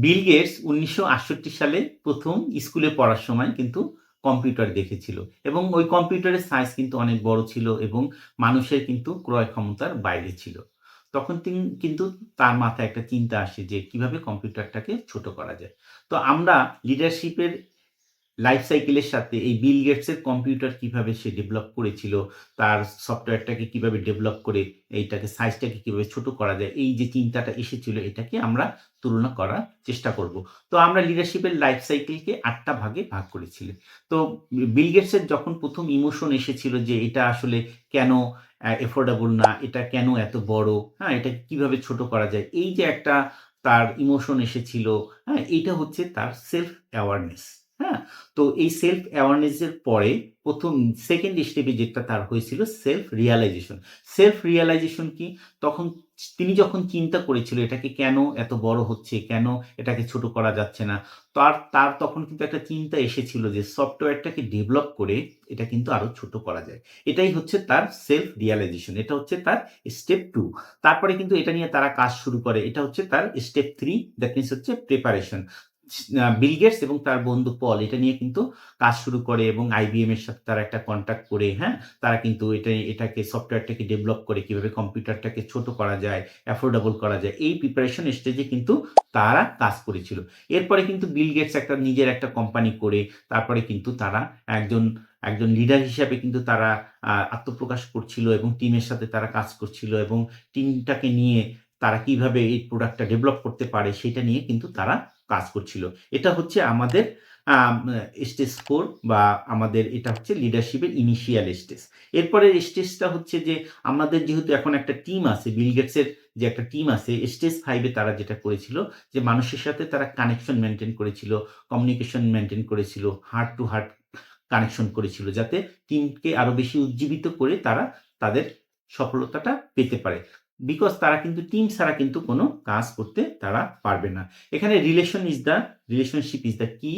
Bill Gates উনিশশো আটষট্টি সালে প্রথম স্কুলে পড়ার সময় কিন্তু কম্পিউটার দেখেছিল এবং ওই কম্পিউটারের সাইজ কিন্তু অনেক বড় ছিল এবং মানুষের কিন্তু ক্রয় ক্ষমতার বাইরে ছিল। তখন তিনি কিন্তু তার মাথায় একটা চিন্তা আসে যে কীভাবে কম্পিউটারটাকে ছোট করা যায়। তো আমরা লিডারশিপের লাইফ সাইকেলের সাথে এই বিল গেটসের কম্পিউটার কীভাবে সে ডেভেলপ করেছিল, তার সফটওয়্যারটাকে কীভাবে ডেভেলপ করে, এইটাকে সাইজটাকে কীভাবে ছোট করা যায়, এই যে চিন্তাটা এসেছিল, এটাকে আমরা তুলনা করার চেষ্টা করব। তো আমরা লিডারশিপের লাইফ সাইকেলকে আটটা ভাগে ভাগ করেছিলি তো বিল গেটসের যখন প্রথম ইমোশন এসেছিল যে এটা আসলে কেন এফোর্ডেবল না, এটা কেন এত বড় হ্যাঁ এটা কীভাবে ছোট করা যায়, এই যে একটা তার ইমোশন এসেছিল হ্যাঁ এইটা হচ্ছে তার সেলফ অ্যাওয়ারনেস হ্যাঁ? তো এই সেলফ অ্যাওয়ারনেসের পরে প্রথম সেকেন্ড স্টেপে যেটা তার হয়েছিল সেলফ রিয়ালাইজেশন সেলফ রিয়ালাইজেশন কি? তখন তিনি যখন চিন্তা করেছিল এটাকে কেন এত বড় হচ্ছে, কেন এটাকে ছোট করা যাচ্ছে না, তার তার তখন কিন্তু একটা চিন্তা এসেছিল যে সফটওয়্যারটাকে ডেভেলপ করে এটা কিন্তু আরও ছোট করা যায়। এটাই হচ্ছে তার সেলফ রিয়ালাইজেশন এটা হচ্ছে তার স্টেপ টু তারপরে কিন্তু এটা নিয়ে তারা কাজ শুরু করে, এটা হচ্ছে তার স্টেপ থ্রি দ্যাট মিনস হচ্ছে প্রিপারেশন বিল গেটস এবং তার বন্ধু পল এটা নিয়ে কিন্তু কাজ শুরু করে এবং আইবিএম এর সাথে তারা একটা কন্ট্যাক্ট করে হ্যাঁ? তারা কিন্তু এটা, এটাকে সফটওয়্যারটাকে ডেভেলপ করে কীভাবে কম্পিউটারটাকে ছোট করা যায় অ্যাফোর্ডেবল করা যায়, এই প্রিপারেশন স্টেজে কিন্তু তারা কাজ করেছিল। এরপরে কিন্তু বিল গেটস একটা, নিজের একটা কোম্পানি করে, তারপরে কিন্তু তারা একজন একজন লিডার হিসাবে কিন্তু তারা আত্মপ্রকাশ করছিল এবং টিমের সাথে তারা কাজ করছিল এবং টিমটাকে নিয়ে তারা কীভাবে এই প্রোডাক্টটা ডেভেলপ করতে পারে সেটা নিয়ে কিন্তু তারা কাজ করছিল। এটা হচ্ছে আমাদের স্টেজ ফোর বা আমাদের এটা হচ্ছে লিডারশিপের ইনিশিয়াল স্টেজ এরপরের স্টেজটা হচ্ছে যে আমাদের যেহেতু এখন একটা টিম আছে বিল গেটসের যে একটা টিম আছে স্টেজ ফাইভে তারা যেটা করেছিল যে মানুষের সাথে তারা কানেকশন মেনটেন করেছিল কমিউনিকেশন মেনটেন করেছিল হার্ট টু হার্ট কানেকশন করেছিল যাতে টিমকে আরও বেশি উজ্জীবিত করে তারা তাদের সফলতাটা পেতে পারে। বিকজ তারা কিন্তু টিম ছাড়া কিন্তু কোনো কাজ করতে তারা পারবে না। এখানে relation is the relationship is the key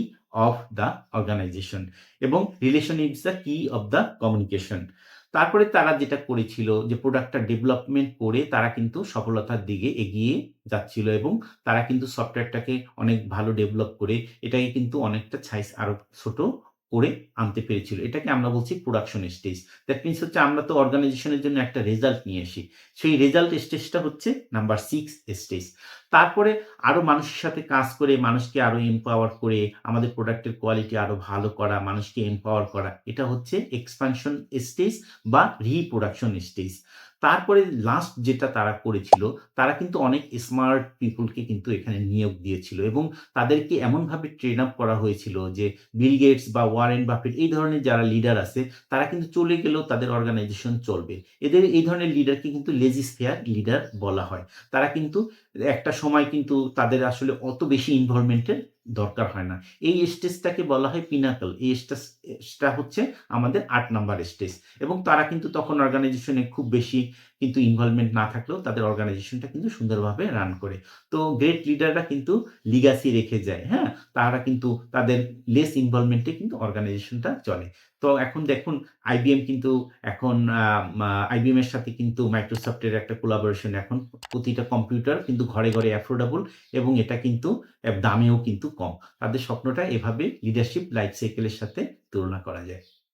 of the organisation এবং relation is the key of the communication তারপরে তারা যেটা করেছিল যে প্রোডাক্টটা ডেভেলপমেন্ট করে তারা কিন্তু সফলতার দিকে এগিয়ে যাচ্ছিল এবং তারা কিন্তু সফটওয়্যারটাকে অনেক ভালো ডেভেলপ করে, এটাকে কিন্তু অনেকটা সাইজ আরও ছোট করে আনতে পেরেছিল। এটাকে আমরা বলছি প্রোডাকশন স্টেজ দ্যাট মিনস হচ্ছে আমরা তো অর্গানাইজেশনের জন্য একটা রেজাল্ট নিয়ে আসি। সেই রেজাল্ট স্টেজটা হচ্ছে নাম্বার সিক্স স্টেজ তারপরে আরও মানুষের সাথে কাজ করে, মানুষকে আরও এম্পাওয়ার করে, আমাদের প্রোডাক্টের কোয়ালিটি আরও ভালো করা, মানুষকে এম্পাওয়ার করা, এটা হচ্ছে এক্সপানশন স্টেজ বা রিপ্রোডাকশন স্টেজ তারপরে লাস্ট যেটা তারা করেছিল, তারা কিন্তু অনেক স্মার্ট পিপুলকে কিন্তু এখানে নিয়োগ দিয়েছিল এবং তাদেরকে এমনভাবে ট্রেন আপ করা হয়েছিল যে বিল গেটস বা ওয়ারেন বাফেট এই ধরনের যারা লিডার আছে, তারা কিন্তু চলে গেলেও তাদের অর্গানাইজেশন চলবে। এদের এই ধরনের লিডারকে কিন্তু লেজিসফেয়ার লিডার বলা হয়। তারা কিন্তু একটা সময় কিন্তু তাদের আসলে অত বেশি ইনভলভমেন্টের দরকার হয় না। এই স্টেজটাকে বলা হয় পিনাকল এই স্টেজটা হচ্ছে আমাদের আট নাম্বার স্টেজ এবং তারা কিন্তু তখন অর্গানাইজেশনে খুব বেশি কিন্তু ইনভলভমেন্ট না থাকলেও তাদের অর্গানাইজেশনটা কিন্তু সুন্দরভাবে রান করে। তো গ্রেট লিডাররা কিন্তু লিগাসি রেখে যায় হ্যাঁ? তারা কিন্তু তাদের লেস ইনভলভমেন্টে কিন্তু অর্গানাইজেশনটা চলে। তো এখন দেখুন আইবিএম কিন্তু এখন আইবিএম এর সাথে কিন্তু মাইক্রোসফটের একটা কোলাবোরেশন এখন প্রতিটা কম্পিউটার কিন্তু ঘরে ঘরে অ্যাফোর্ডেবল এবং এটা কিন্তু দামেও কিন্তু কম। তাদের স্বপ্নটা এভাবে লিডারশিপ লাইফ সাইকেলের সাথে তুলনা করা যায়।